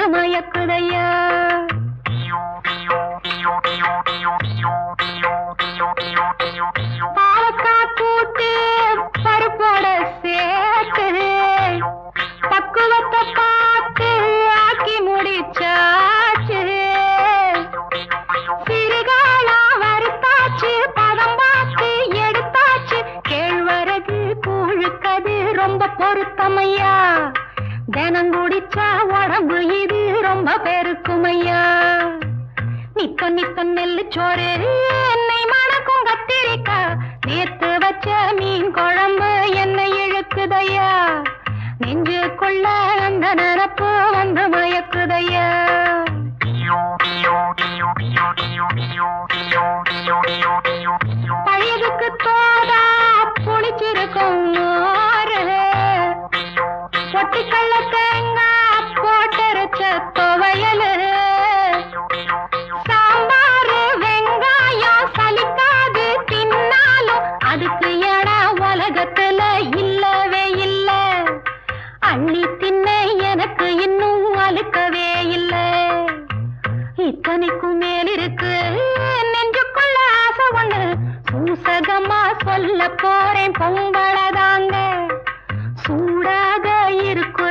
வந்து மயக்குதையா பாலக்காய் கூட்டு பருப்போட சேர்த்து பக்குவத்தை பார்த்து ஆக்கி முடிச்சாச்சு. சிறுகாலா வறுத்தாச்சு பதம் பார்த்து எடுத்தாச்சு. கேழ்வரகு கூழுக்கது ரொம்ப பொருத்தமையா. தினம் குடிச்சா நித்த நெல்லு சோறு. என்னை மணக்கும் கத்திரிக்கா நேத்து வச்ச மீன் குழம்பு என்னை இழுக்குதையா. நெஞ்சுக்குள்ள அந்த நினப்பு வந்து மயக்குதையா. பழையதுக்கு தோதா அழுக்கவே இல்ல. இத்தனைக்கும் மேல் இருக்கு நெஞ்சுக்குள்ள ஆசை ஒண்ணு. சூசகமா சொல்ல போறேன். பொங்கலதாங்க சூடாக இருக்கு.